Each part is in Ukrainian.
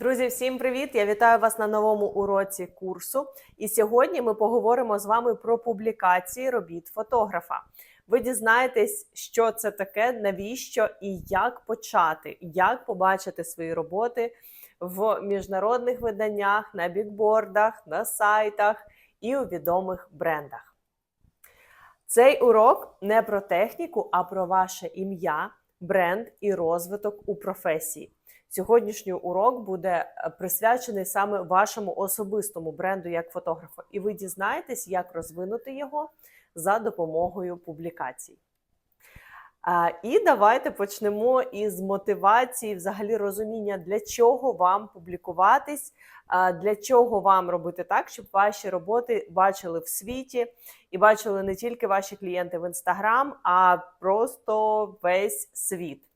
Друзі, всім привіт! Я вітаю вас на новому уроці курсу. І сьогодні ми поговоримо з вами про публікації робіт фотографа. Ви дізнаєтесь, що це таке, навіщо і як почати, як побачити свої роботи в міжнародних виданнях, на бікбордах, на сайтах і у відомих брендах. Цей урок не про техніку, а про ваше ім'я, бренд і розвиток у професії. Сьогоднішній урок буде е, присвячений саме вашому особистому бренду як фотографа, і ви дізнаєтесь, як розвинути його за допомогою публікацій. І давайте почнемо із мотивації, взагалі розуміння, для чого вам публікуватись, для чого вам робити так, щоб ваші роботи бачили в світі і бачили не тільки ваші клієнти в інстаграм, а просто весь світ.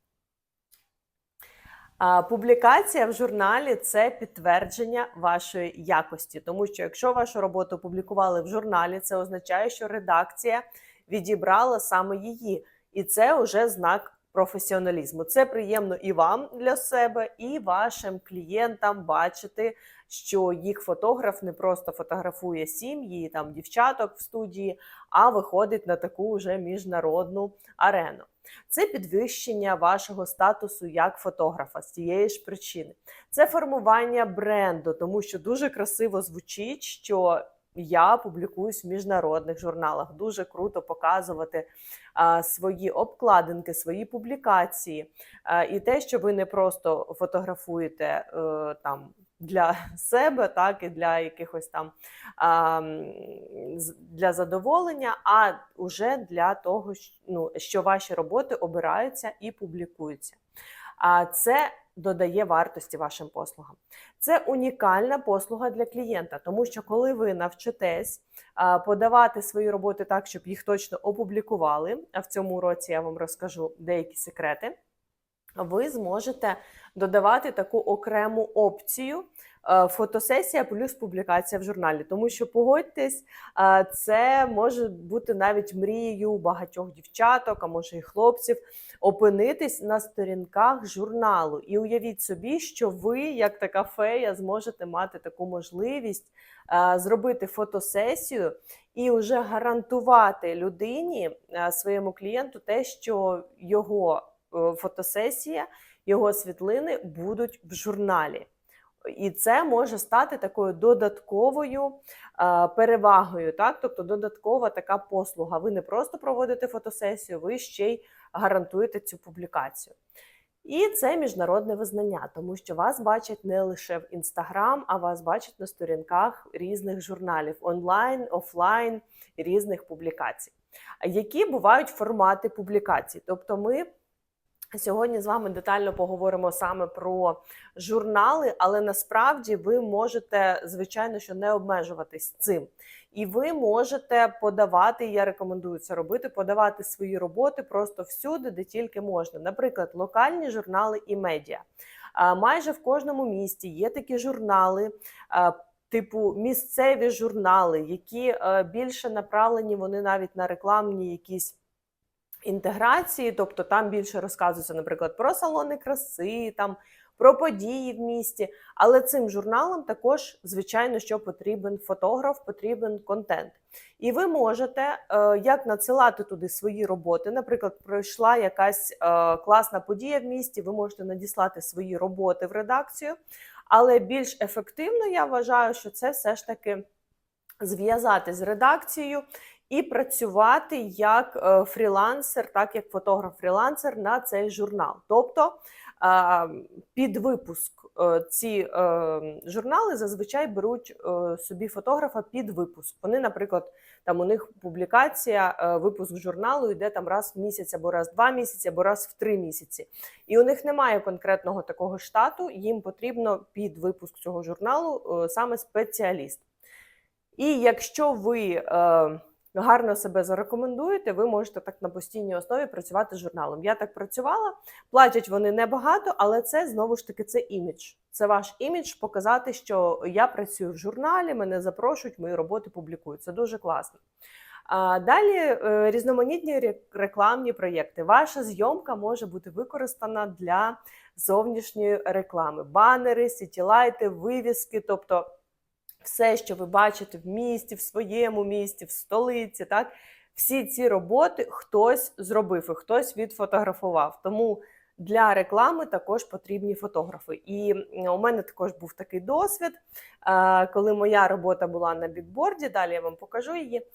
Публікація в журналі це підтвердження вашої якості, тому що якщо вашу роботу опублікували в журналі, це означає, що редакція відібрала саме її, і це вже знак професіоналізму. Це приємно і вам для себе, і вашим клієнтам бачити, що їх фотограф не просто фотографує сім'ї, там дівчаток в студії, а виходить на таку вже міжнародну арену. Це підвищення вашого статусу як фотографа з цієї ж причини. Це формування бренду, тому що дуже красиво звучить, що я публікуюсь в міжнародних журналах. Дуже круто показувати а, свої обкладинки, свої публікації. А, і те, що ви не просто фотографуєте е, там. Для себе, так і для якихось там для задоволення, а уже для того, ну, що ваші роботи обираються і публікуються. А це додає вартості вашим послугам. Це унікальна послуга для клієнта, тому що коли ви навчитесь подавати свої роботи так, щоб їх точно опублікували, а в цьому уроці я вам розкажу деякі секрети, ви зможете додавати таку окрему опцію. Фотосесія плюс публікація в журналі, тому що погодьтесь, це може бути навіть мрією багатьох дівчаток, а може і хлопців, опинитись на сторінках журналу. І уявіть собі, що ви, як така фея, зможете мати таку можливість зробити фотосесію і вже гарантувати людині, своєму клієнту, те, що його е, фотосесія, його світлини будуть в журналі. І це може стати такою додатковою е, перевагою, так? тобто додаткова така послуга. Ви не просто проводите фотосесію, ви ще й гарантуєте цю публікацію. І це міжнародне визнання, тому що вас бачать не лише в інстаграм, а вас бачать на сторінках різних журналів онлайн, офлайн, різних публікацій. Які бувають формати публікацій? Тобто, ми Сьогодні з вами детально поговоримо саме про журнали, але насправді ви можете, звичайно, що не обмежуватись цим. І ви можете подавати, я рекомендую це робити, подавати свої роботи просто всюди, де тільки можна. Наприклад, локальні журнали і медіа. Майже в кожному місті є такі журнали. Типу місцеві журнали, які е, більше направлені, вони навіть на рекламні якісь інтеграції, тобто там більше розказується, наприклад, про салони краси, там про події в місті. Але цим журналам також, звичайно, що потрібен фотограф, потрібен контент. І ви можете е, як надсилати туди свої роботи. Наприклад, пройшла якась е, класна подія в місті, ви можете надіслати свої роботи в редакцію. Але більш ефективно я вважаю, що це все ж таки зв'язати з редакцією і працювати як е, фрілансер, так як фотограф-фрілансер на цей журнал. Тобто е, під випуск е, ці журнали зазвичай беруть собі фотографа під випуск. Вони, наприклад, там у них публікація, випуск журналу йде там раз в місяць, або раз в два місяці, або раз в три місяці. І у них немає конкретного такого штату, їм потрібно під випуск цього журналу саме спеціаліст. І якщо ви гарно себе зарекомендуєте, ви можете так на постійній основі працювати з журналом. Я так працювала, платять вони небагато, але це знову ж таки це імідж. Це ваш імідж показати, що я працюю в журналі, мене запрошують, мої роботи публікують. Це дуже класно. А далі е, різноманітні рекламні проєкти. Ваша зйомка може бути використана для зовнішньої реклами: банери, сітілайти, вивіски, тобто все, що ви бачите в місті, в своєму місті, в столиці, так всі ці роботи хтось зробив і хтось відфотографував. Тому для реклами також потрібні фотографи. І у мене також був такий досвід, е, коли моя робота була на бікборді. Далі я вам покажу її.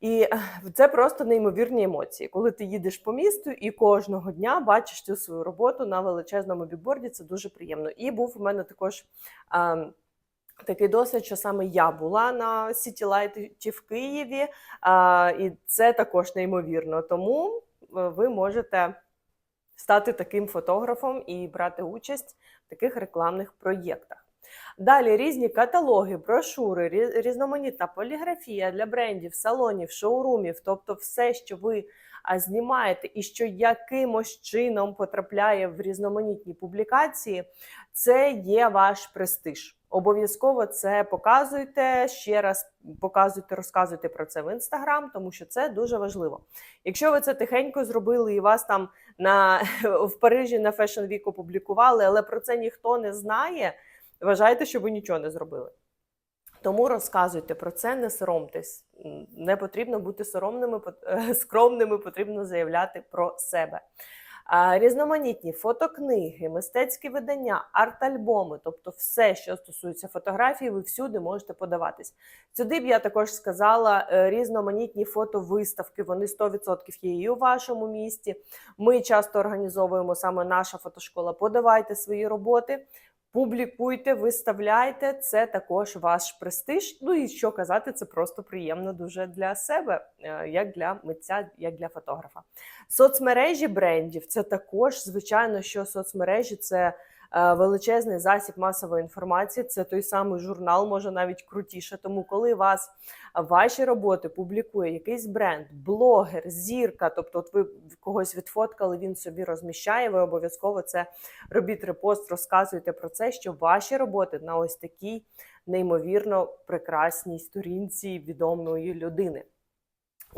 І це просто неймовірні емоції. Коли ти їдеш по місту і кожного дня бачиш цю свою роботу на величезному бікборді, це дуже приємно. І був у мене також. Такий досвід, що саме я була на Light в Києві, а, і це також неймовірно. Тому е, ви можете стати таким фотографом і брати участь в таких рекламних проєктах. Далі різні каталоги, брошури, рі- різноманітна поліграфія для брендів, салонів, шоурумів, тобто все, що ви а, знімаєте і що якимось чином потрапляє в різноманітні публікації, це є ваш престиж. Обов'язково це показуйте ще раз, показуйте, розказуйте про це в інстаграм, тому що це дуже важливо. Якщо ви це тихенько зробили і вас там на в Парижі на Fashion Week опублікували, але про це ніхто не знає. Вважайте, що ви нічого не зробили. Тому розказуйте про це, не соромтесь. Не потрібно бути соромними, скромними, потрібно заявляти про себе. Різноманітні фотокниги, мистецькі видання, арт-альбоми, тобто все, що стосується фотографії, ви всюди можете подаватись. Сюди б я також сказала е, різноманітні фотовиставки. Вони 100% є і у вашому місті. Ми часто організовуємо саме наша фотошкола. Подавайте свої роботи. Публікуйте, виставляйте, це також ваш престиж. Ну і що казати, це просто приємно дуже для себе, е, як для митця, як для фотографа. Соцмережі брендів це також, звичайно, що соцмережі це величезний засіб масової інформації. Це той самий журнал, може навіть крутіше. Тому, коли вас е, ваші роботи публікує якийсь бренд, блогер, зірка, тобто, от ви когось відфоткали, він собі розміщає. Ви обов'язково це робіть репост, розказуйте про це, що ваші роботи на ось такій неймовірно прекрасній сторінці відомої людини.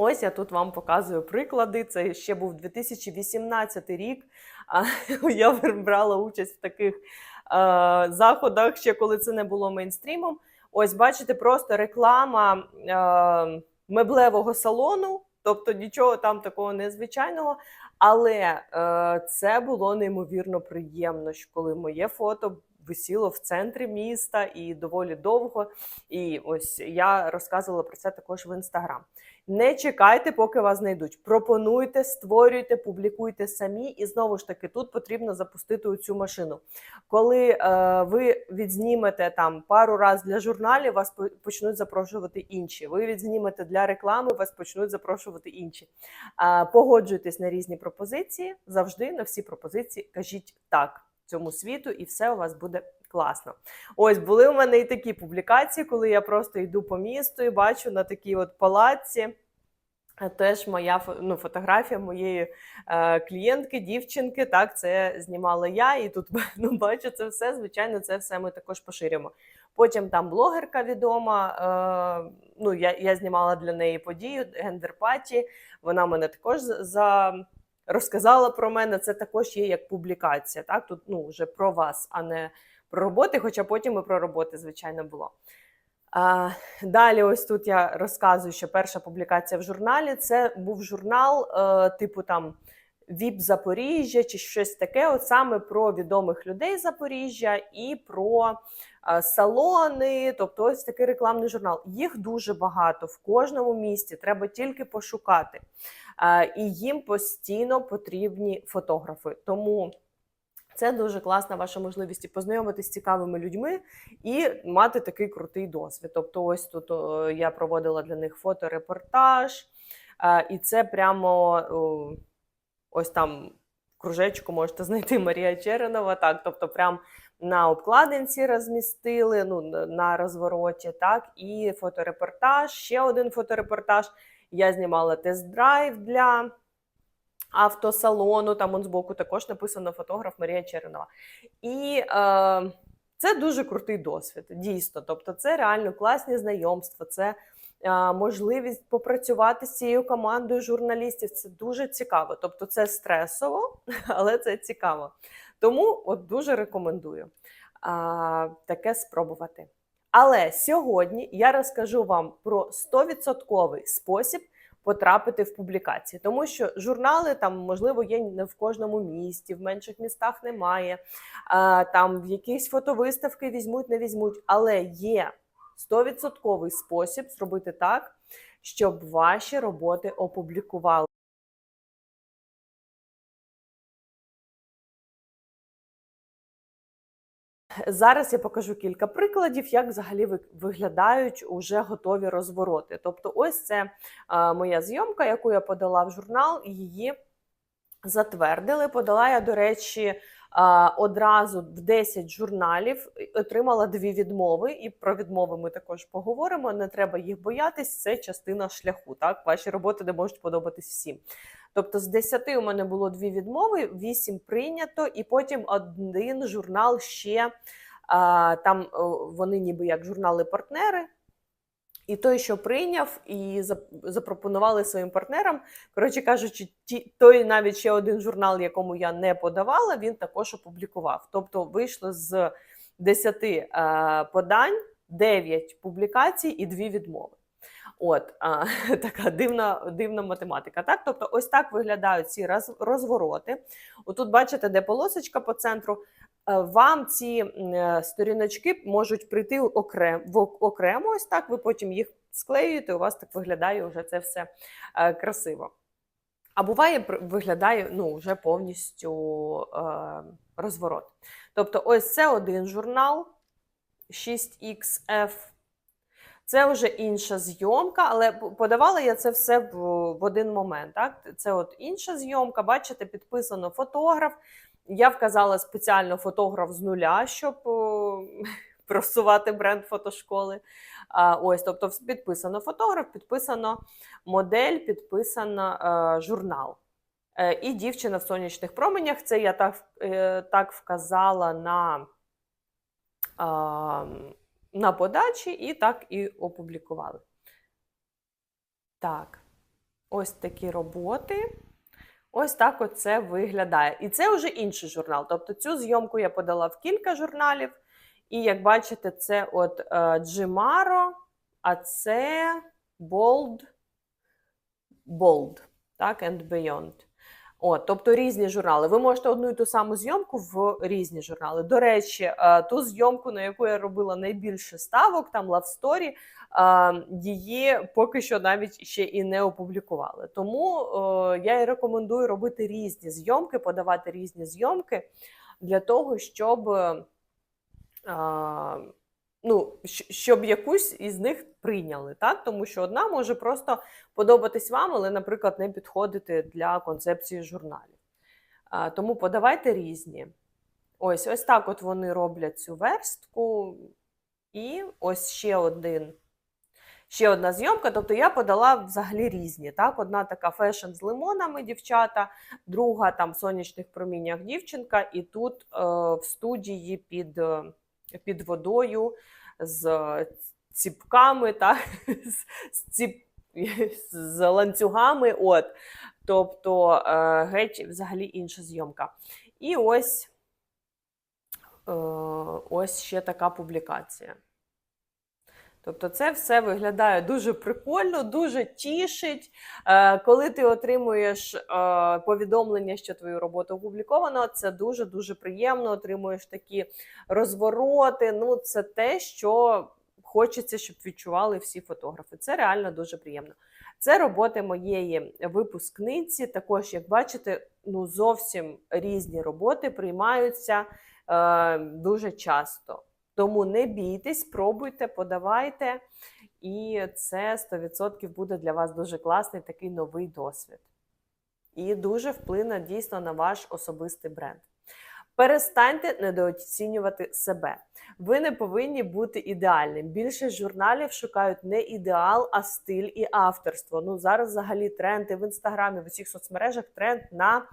Ось я тут вам показую приклади. Це ще був 2018 рік. Я брала участь в таких е, заходах, ще коли це не було мейнстрімом. Ось, бачите, просто реклама е, меблевого салону, тобто нічого там такого незвичайного. Але е, це було неймовірно приємно, що коли моє фото висіло в центрі міста і доволі довго. І ось я розказувала про це також в інстаграм. Не чекайте, поки вас знайдуть. Пропонуйте, створюйте, публікуйте самі. І знову ж таки, тут потрібно запустити цю машину. Коли е, ви відзнімете там пару разів для журналів, вас почнуть запрошувати інші. Ви відзнімете для реклами, вас почнуть запрошувати інші. Е, погоджуйтесь на різні пропозиції. Завжди на всі пропозиції кажіть так цьому світу, і все у вас буде класно. Ось були у мене і такі публікації, коли я просто йду по місту і бачу на такій от палаці. е, Теж моя ну, фотографія моєї е, клієнтки, дівчинки. Так, це знімала я, і тут ну, бачу це все. Звичайно, це все ми також поширюємо. Потім там блогерка відома. Е, ну, я, я знімала для неї подію гендерпаті. Вона мене також за- за розказала про мене. Це також є як публікація. Так, тут ну вже про вас, а не про роботи, хоча потім і про роботи, звичайно, було. А, далі, ось тут я розказую, що перша публікація в журналі це був журнал, е, типу там ВІП Запоріжжя чи щось таке, от саме про відомих людей Запоріжжя і про е, салони, тобто ось такий рекламний журнал. Їх дуже багато в кожному місті, треба тільки пошукати. Е, і їм постійно потрібні фотографи. Тому це дуже класна ваша можливість познайомитися з цікавими людьми і мати такий крутий досвід. Тобто, ось тут я проводила для них фоторепортаж, е, і це прямо ось там кружечку можете знайти Марія Черенова. Так, тобто, прям на обкладинці розмістили, ну на розвороті, так, і фоторепортаж, ще один фоторепортаж. Я знімала тест-драйв для автосалону. Там он збоку також написано фотограф Марія Черенова. І е, це дуже крутий досвід, дійсно. Тобто, це реально класні знайомства, це а, можливість попрацювати з цією командою журналістів. Це дуже цікаво. Тобто, це стресово, але це цікаво. Тому от дуже рекомендую а, таке спробувати. Але сьогодні я розкажу вам про 100% спосіб потрапити в публікації, тому що журнали там, можливо, є не в кожному місті, в менших містах немає. Там якісь фотовиставки візьмуть, не візьмуть, але є 100% спосіб зробити так, щоб ваші роботи опублікували. Зараз я покажу кілька прикладів, як взагалі ви- виглядають уже готові розвороти. Тобто, ось це моя зйомка, яку я подала в журнал, і її затвердили. Подала я, до речі, одразу в 10 журналів, отримала дві відмови. І про відмови ми також поговоримо. Не треба їх боятись, це частина шляху. Так, ваші роботи не можуть подобатись всім. Тобто з 10 у мене було дві відмови, 8 прийнято, і потім один журнал ще там вони ніби як журнали-партнери. І той, що прийняв, і запропонували своїм партнерам. Коротше кажучи, ті, той навіть ще один журнал, якому я не подавала, він також опублікував. Тобто вийшло з 10 е, подань 9 публікацій і 2 відмови. От а, така дивна, дивна математика. Так, тобто, ось так виглядають ці розвороти. Отут бачите, де полосочка по центру. Е, Вам ці е, сторіночки можуть прийти окремо, в окремо. Ось так. Ви потім їх склеюєте. У вас так виглядає вже це все е, красиво. А буває, виглядає ну, вже повністю е, розворот. Тобто, ось це один журнал 6XF. Це вже інша зйомка, але подавала я це все в, в один момент. Так? Це от інша зйомка, бачите, підписано фотограф. Я вказала спеціально фотограф з нуля, щоб о, просувати бренд фотошколи. А, ось, тобто, підписано фотограф, підписано модель, підписано е, журнал. Е, і дівчина в сонячних променях. Це я так, е, так вказала на. А, на подачі і так і опублікували. Так, ось такі роботи. Ось так оце виглядає. І це вже інший журнал. Тобто цю зйомку я подала в кілька журналів. І як бачите, це от е, Джимаро, а це Bold, Bold, так, and Beyond. От, тобто різні журнали. Ви можете одну і ту саму зйомку в різні журнали. До речі, е, ту зйомку, на яку я робила найбільше ставок, там Love Story, е, її поки що навіть ще і не опублікували. Тому е, я і рекомендую робити різні зйомки, подавати різні зйомки для того, щоб. Ну, щоб якусь із них прийняли, так? Тому що одна може просто подобатись вам, але, наприклад, не підходити для концепції журналів. А, тому подавайте різні. Ось ось так от вони роблять цю верстку. І ось ще один. Ще одна зйомка, тобто я подала взагалі різні. Так? Одна така фешн з лимонами, дівчата, друга там в сонячних проміннях дівчинка, і тут е, в студії під, е, під водою з ціпками, так? з, ціп, з ланцюгами. От. Тобто е, геть взагалі інша зйомка. І ось, е, ось ще така публікація. Тобто, це все виглядає дуже прикольно, дуже тішить. Е, коли ти отримуєш е, повідомлення, що твою роботу опубліковано, це дуже дуже приємно. Отримуєш такі розвороти. Ну, це те, що хочеться, щоб відчували всі фотографи. Це реально дуже приємно. Це роботи моєї випускниці. Також, як бачите, ну зовсім різні роботи приймаються е, дуже часто. Тому не бійтесь, пробуйте, подавайте, і це 100% буде для вас дуже класний такий новий досвід. І дуже вплине дійсно на ваш особистий бренд. Перестаньте недооцінювати себе. Ви не повинні бути ідеальним. Більшість журналів шукають не ідеал, а стиль і авторство. Ну зараз взагалі тренди в інстаграмі, в усіх соцмережах тренд на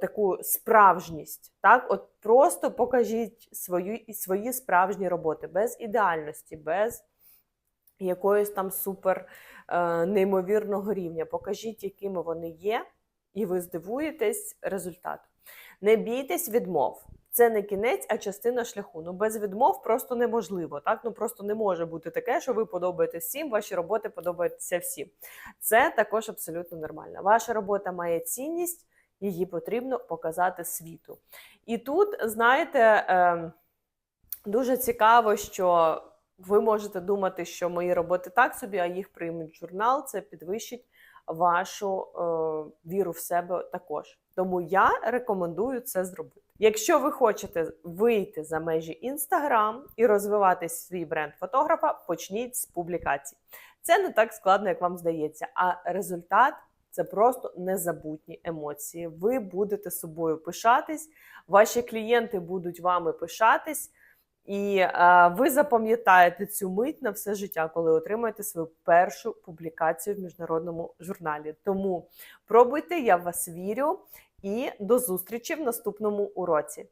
таку справжність. Так, от просто покажіть свою, свої справжні роботи без ідеальності, без якоїсь там супер е, неймовірного рівня. Покажіть, якими вони є, і ви здивуєтесь результату. Не бійтесь відмов. Це не кінець, а частина шляху. Ну без відмов просто неможливо. Так ну просто не може бути таке, що ви подобаєтесь всім, ваші роботи подобаються всім. Це також абсолютно нормально. Ваша робота має цінність, її потрібно показати світу. І тут, знаєте, е, дуже цікаво, що ви можете думати, що мої роботи так собі, а їх приймуть журнал. Це підвищить вашу е, віру в себе також. Тому я рекомендую це зробити. Якщо ви хочете вийти за межі Інстаграм і розвивати свій бренд фотографа, почніть з публікацій. Це не так складно, як вам здається. А результат це просто незабутні емоції. Ви будете собою пишатись, ваші клієнти будуть вами пишатись. І е, ви запам'ятаєте цю мить на все життя, коли отримаєте свою першу публікацію в міжнародному журналі. Тому пробуйте, я в вас вірю, і до зустрічі в наступному уроці.